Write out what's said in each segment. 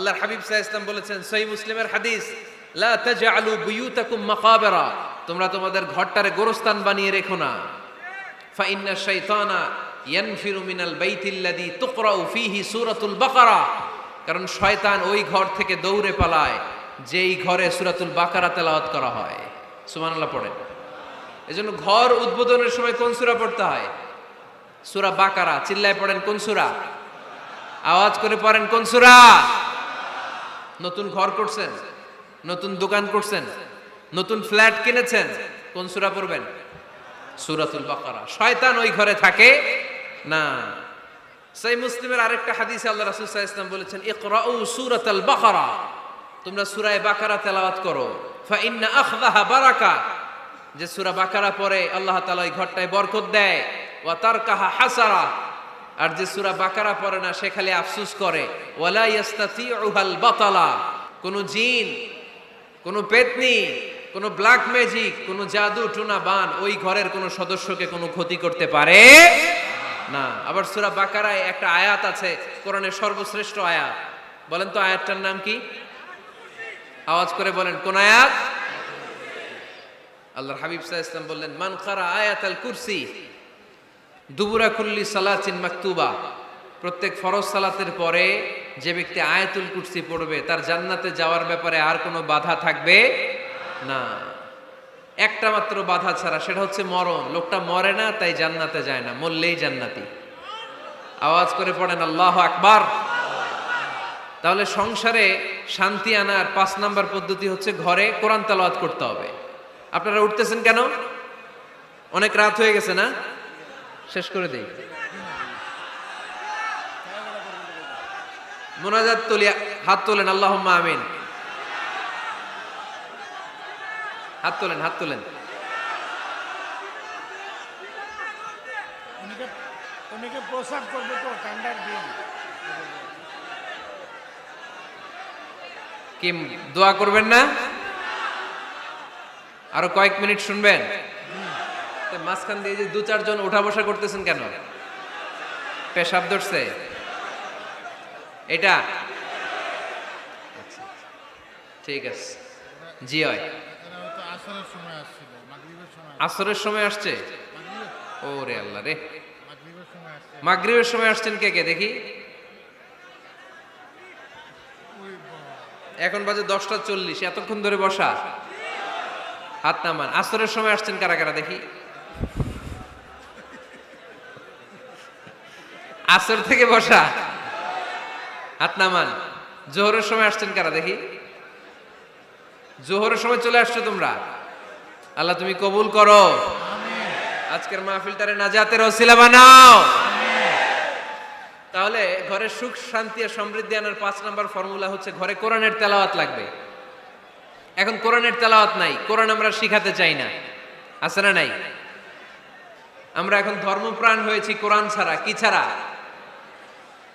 আল্লাহর হাবিব সাহা বলেছেন সহি মুসলিমের হাদিস, লা তাজআলু বুয়ুতাকুম মাকাবেরা তোমরা তোমাদের ঘরটারে গোরস্থান বানিয়ে রেখো না। ফা ইন্না শাইতানা ইয়ানফিরু মিনাল বাইতিল্লাযী তুকরাউ ফীহি সূরাতুল বাকারা, কারণ শয়তান ওই ঘর থেকে দৌড়ে পালায়, যেই ঘরে সূরাতুল বাকারা তেলাওয়াত করা হয়। সুবহানাল্লাহ পড়েন। এজন্য ঘর উদ্বোধনের সময় কোন সূরা পড়তে হয়? সূরা বাকারা। চিল্লায় পড়েন কোন সূরা? আওয়াজ করে পড়েন কোন সূরা? নতুন ঘর করছেন, নতুন দোকান করছেন, নতুন ফ্ল্যাট কিনেছেন, কোন সুরা পড়বেন? সূরাতুল বাকারা। শয়তান ওই ঘরে থাকে না। সেই মুসলিমের আরেকটা হাদিসে আল্লাহ রাসূল ওয়াসাল্লাম বলেছেন, ইকরাউ সূরাতাল বাকারা। তোমরা সূরা বাকারা তেলাওয়াত করো। ফা ইন্না আখযাহা বারাকা। যে সুরা বাকারা পড়ে, আল্লাহ তাআলা ওই ঘরটায় বরকত দেয়। ওয়া তারকাহা হাসারা। আর যে সুরা বাকারা পড়ে না, সে খালি আফসোস করে, ওয়ালা কোন জিন, কোন পেতনি, কোন ব্ল্যাক ম্যাজিক, কোন জাদু টুনা বান ওই ঘরের কোন সদস্যকে কোনো ক্ষতি করতে পারে না। আবার সুরা বাকারায় একটা আয়াত আছে, কোরআনের সর্বশ্রেষ্ঠ আয়াত। বলেন তো আয়াতটার নাম কি? আওয়াজ করে বলেন, কোন আয়াত? আল্লাহর হাবিব আলাইহি ওয়াসাল্লাম বললেন, মান কারা আয়াতাল কুরসি? দুবুরা কুল্লি সালাচিন মাকতুবা। প্রত্যেক ফরজ সালাতের পরে যে ব্যক্তি আয়াতুল কুর্সি পড়বে, তার জান্নাতে যাওয়ার ব্যাপারে আর কোনো বাধা থাকবে না। একটা মাত্র বাধা ছাড়া, সেটা হচ্ছে মরণ। লোকটা মরে না, তাই জান্নাতে যায় না, মরলেই জান্নাতি। আওয়াজ করে পড়েন, আল্লাহ আকবার। তাহলে সংসারে শান্তি আনার পাঁচ নাম্বার পদ্ধতি হচ্ছে ঘরে কোরআন তালাওয়াত করতে হবে। আপনারা উঠতেছেন কেন? অনেক রাত হয়ে গেছে না? শেষ করে দেই। মোনাজাত তুলিয়া হাত তোলেন আল্লাহ আমিন। হাত তোলেন হাত তোলেন। উনিকে উনিকে করবে তো ঠান্ডার দিন। কি দোয়া করবেন না? আরও কয়েক মিনিট শুনবেন? মাঝখান দিয়ে যে দু চারজন ওঠা বসা করতেছেন কেন? পেশাব ধরছে। এটা? আচ্ছা, ঠিক আছে। জি হয়। আসরের সময় আসছে? ও রে আল্লাহ রে। মাগরিবের সময় আসছেন কে কে? দেখি। এখন বাজে দশটা চল্লিশ এতক্ষণ ধরে বসা। হাত নামান। আসরের সময় আসছেন কারা কারা? দেখি। আসর থেকে বসা। হাত নামান। জোহরের সময় আসছেন কারা দেখি? জোহরের সময় চলে আসছো তোমরা? আল্লাহ তুমি কবুল করো। আজকের মাহফিলটারে নাজাতের ওসিলা বানাও। তাহলে ঘরে সুখ, শান্তি আর সমৃদ্ধি আনার পাঁচ নাম্বার ফর্মুলা হচ্ছে ঘরে কোরআনের তেলাওয়াত লাগবে। এখন কোরআনের তেলাওয়াত নাই, কোরআন আমরা শিখাতে চাই না। আছে না নাই? আমরা এখন ধর্মপ্রাণ হয়েছি কোরআন ছাড়া, কি ছাড়া?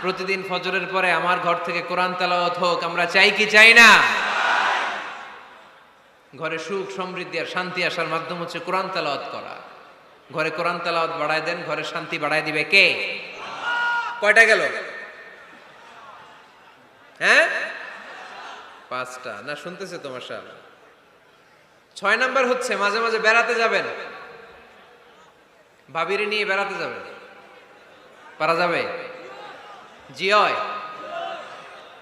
প্রতিদিন ফজরের পরে আমার ঘর থেকে কোরআন তেলাওয়াত হোক, আমরা চাই কি চাই না? ঘরে সুখ, সমৃদ্ধি আর শান্তি আসার মাধ্যম হচ্ছে কোরআন তালাওয়াত করা। ঘরে কোরআন তালাওয়াত বাড়ায় দেন, ঘরে শান্তি বাড়ায় দিবে কে? কয়টা গেল? হ্যাঁ? পাঁচটা। না, শুনতেছে তোমার সাল ছয় নাম্বার হচ্ছে, মাঝে মাঝে বেড়াতে যাবেন। ভাবিরে নিয়ে বেড়াতে যাবেন। পারা যাবে? জি, হয়।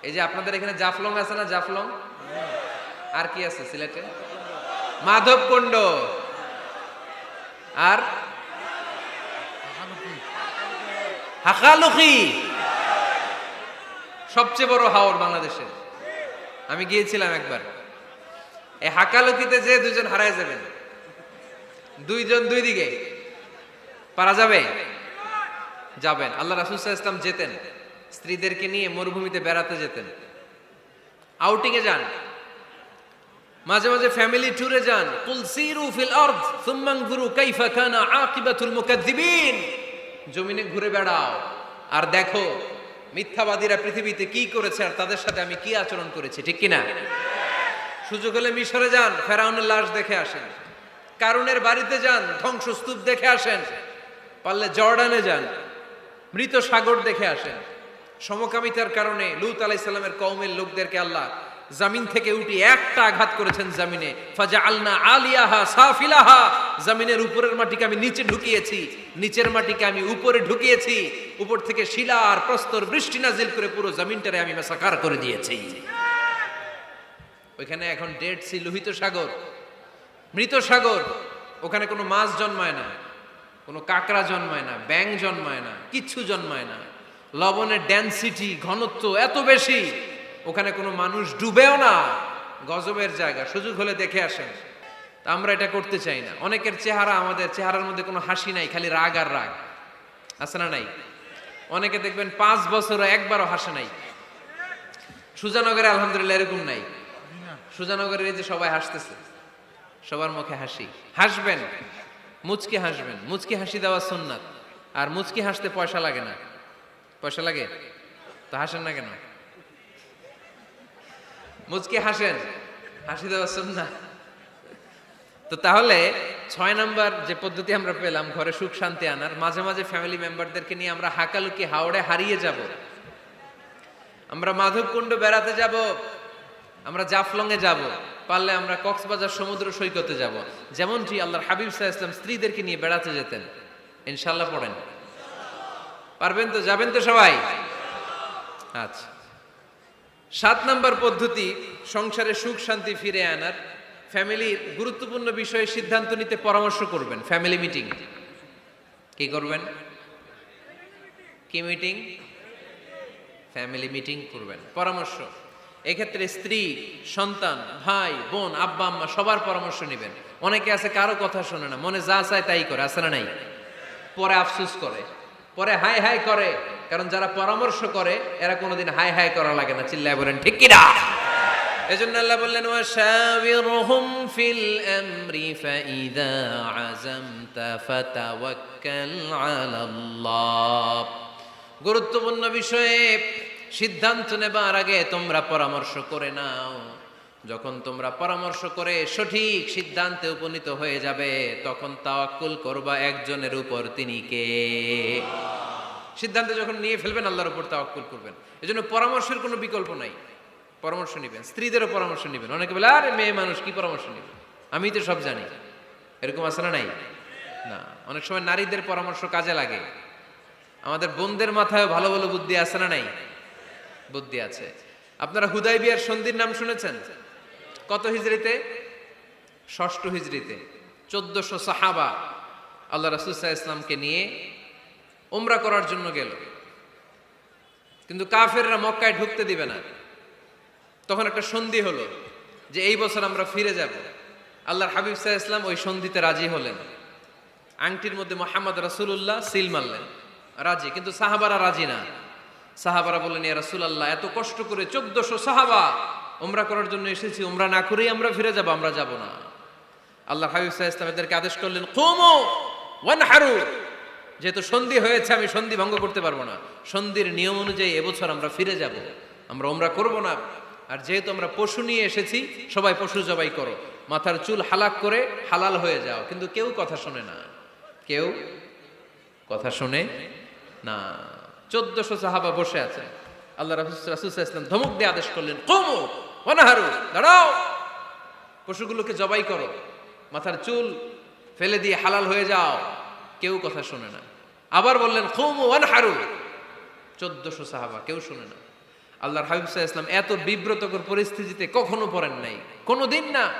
এই যে আপনাদের এখানে জাফলং আছে না জাফলং? আর কি আছে সিলেটে? মাধবকুণ্ড আর? হাকালুকি সবচেয়ে বড় হাওর বাংলাদেশের আমি গিয়েছিলাম একবার। এই হাকালুকিতে যে দুজন হারায় যাবেন। দুইজন দুই দিকে। পারা যাবে? যাবেন। আল্লাহ রাসুল ইসলাম যেতেন। স্ত্রীদেরকে নিয়ে মরুভূমিতে বেড়াতে যেতেন। আউটিং এ যান। মাঝে মাঝে ফ্যামিলি ট্যুরে যান। কুল সিরু ফিল আরদ, সুম্মা আনজুরু কাইফা কানা আকিবাতুল মুকাদ্দিবিন। জমিনে ঘুরে বেড়াও। আর দেখো, মিথ্যাবাদীরা পৃথিবীতে কি করেছে আর তাদের সাথে আমি কি আচরণ করেছি, ঠিক কি না সুযোগ হলে মিশরে যান, ফেরাউনের লাশ দেখে আসেন। কারুনের বাড়িতে যান, ধ্বংসস্তূপ দেখে আসেন। পারলে জর্ডানে যান। মৃত সাগর দেখে আসেন। সমকামিতার কারণে লুত আলাইসাল্লামের কওমের লোকদেরকে আল্লাহ জামিন থেকে উঠে একটা আঘাত করেছেন জামিনে। ফাজা আলনা আলিয়াহা সাফিলাহা। জামিনের উপরের মাটিকে আমি নিচে ঢুকিয়েছি, নিচের মাটিকে আমি উপরে ঢুকিয়েছি, উপর থেকে শিলা আর প্রস্তর বৃষ্টি নাজিল করে পুরো জামিনটারে আমি মেসাকার করে দিয়েছি। ওইখানে এখন ডেড সি লোহিত সাগর, মৃত সাগর, ওখানে কোনো মাছ জন্মায় না, কোনো কাঁকড়া জন্মায় না ব্যাং জন্মায় না, কিচ্ছু জন্মায় না। লবণের ডেন্সিটি ঘনত্ব এত বেশি, ওখানে কোনো মানুষ ডুবেও না। গজবের জায়গা, সুযোগ হলে দেখে আসেন। তা আমরা এটা করতে চাই না। অনেকের চেহারা আমাদের, চেহারার মধ্যে কোনো হাসি নাই, খালি রাগ আর রাগ। আছে না নাই? অনেকে দেখবেন পাঁচ বছর একবারও হাসে নাই। সুজানগরে আলহামদুলিল্লাহ এরকম নাই। সুজানগরের যে সবাই হাসতেছে, সবার মুখে হাসি। হাসবেন, মুচকি হাসবেন। মুচকি হাসি দেওয়া সুন্নাত। আর মুচকি হাসতে পয়সা লাগে না। পয়সা লাগে? তো হাসেন না কেন? মুচকি হাসেন। হাসি দেওয়া সুন্নাত তো তাহলে ছয় নাম্বার যে পদ্ধতি আমরা পেলাম, ঘরে সুখ শান্তি আনার, মাঝে মাঝে ফ্যামিলি মেম্বারদেরকে নিয়ে আমরা হাকালুকি হাওড়ে হারিয়ে যাব। আমরা মাধবকুণ্ড বেড়াতে যাব। আমরা জাফলংয়ে যাব। পারলে আমরা কক্সবাজার সমুদ্র সৈকতে যাব। যেমনটি আল্লাহর হাবিব সাহা ইসলাম স্ত্রীদেরকে নিয়ে বেড়াতে যেতেন। ইনশাল্লাহ পড়েন। পারবেন তো? যাবেন তো সবাই? আচ্ছা। সাত নাম্বার পদ্ধতি, সংসারে সুখ শান্তি ফিরে আনার। ফ্যামিলির গুরুত্বপূর্ণ বিষয়ে সিদ্ধান্ত নিতে পরামর্শ করবেন ফ্যামিলি মিটিং কি করবেন? কি মিটিং ফ্যামিলি মিটিং করবেন। পরামর্শ। এক্ষেত্রে স্ত্রী, সন্তান, ভাই, বোন, আব্বা, আম্মা সবার পরামর্শ নেবেন। অনেকে আছে কারও কথা শোনে না, মনে যা চায় তাই করে, আছে না নাই? পরে আফসুস করে। পরে হাই হাই করে। কারণ যারা পরামর্শ করে, এরা কোনোদিন হাই হাই করা লাগে না। চিল্লায় বলেন, ঠিক কিনা? এজন্য আল্লাহ বললেন, ওয়াশাবিরহুম ফিল আমরি ফাইদা আযামতা ফাতাওয়াক্কাল আলাল্লাহ। গুরুত্বপূর্ণ বিষয়ে সিদ্ধান্ত নেবার আগে তোমরা পরামর্শ করে নাও। যখন তোমরা পরামর্শ করে সঠিক সিদ্ধান্তে উপনীত হয়ে যাবে, তখন তাওয়াক্কুল করবা একজনের উপর তিনি কে? সিদ্ধান্ত যখন নিয়ে ফেলবেন, আল্লাহর উপর তাওয়াক্কুল করবেন। এজন্য পরামর্শের কোনো বিকল্প নাই। পরামর্শ নেবেন, স্ত্রীদেরও পরামর্শ নেবেন। অনেকে বলে, আরে, মেয়ে মানুষ, কি পরামর্শ নেবে? আমি তো সব জানি। এরকম আছে না নাই? না। অনেক সময় নারীদের পরামর্শ কাজে লাগে। আমাদের বোনদের মাথায় ভালো ভালো বুদ্ধি আছে না নাই? বুদ্ধি আছে। আপনারা হুদাই বিয়ার সন্ধির নাম শুনেছেন? কত হিজড়িতে ষষ্ঠ হিজড়িতে চোদ্দশো সাহাবা আল্লাহ রাসুসাহ ইসলামকে নিয়ে ওমরা করার জন্য গেল। কিন্তু কাফেররা মক্কায় ঢুকতে দিবে না। তখন একটা সন্ধি হলো যে এই বছর আমরা ফিরে যাব। আল্লাহর হাবিব সাহা ইসলাম ওই সন্ধিতে রাজি হলেন। আংটির মধ্যে মোহাম্মদ রাসুল্লাহ সিল মারলেন। রাজি, কিন্তু সাহাবারা রাজি না। সাহাবারা বললেন, ইয়া রাসূলুল্লাহ, এত কষ্ট করে চোদ্দশো সাহাবা ওমরা করার জন্য এসেছি ওমরা না করেই আমরা ফিরে যাব, আমরা যাব না। আল্লাহ হাবিব সাহা ইসলাম এদেরকে আদেশ করলেন, কুমু ওয়ানহারু। যেহেতু সন্ধি হয়েছে, আমি সন্ধি ভঙ্গ করতে পারব না। সন্ধির নিয়ম অনুযায়ী এবছর আমরা ফিরে যাব, আমরা ওমরা করব না। আর যেহেতু আমরা পশু নিয়ে এসেছি, সবাই পশু জবাই করো। মাথার চুল হালাক করে হালাল হয়ে যাও, কিন্তু কেউ কথা শোনে না। কেউ কথা শুনে না। চোদ্দশো সাহাবা বসে আছে। আল্লাহ রাসুল ইসলাম ধমক দিয়ে আদেশ করলেন, কমু অনাহারু দাঁড়াও। পশুগুলোকে জবাই করো। মাথার চুল ফেলে দিয়ে হালাল হয়ে যাও। কেউ কথা শোনে না। আবার বললেন খুমু অনহারু চোদ্দশো সাহাবা, কেউ শুনে না। আল্লাহর হাবিব সাহা ইসলাম এত বিব্রতকর পরিস্থিতিতে কখনো পড়েন নাই। কোনো দিন না।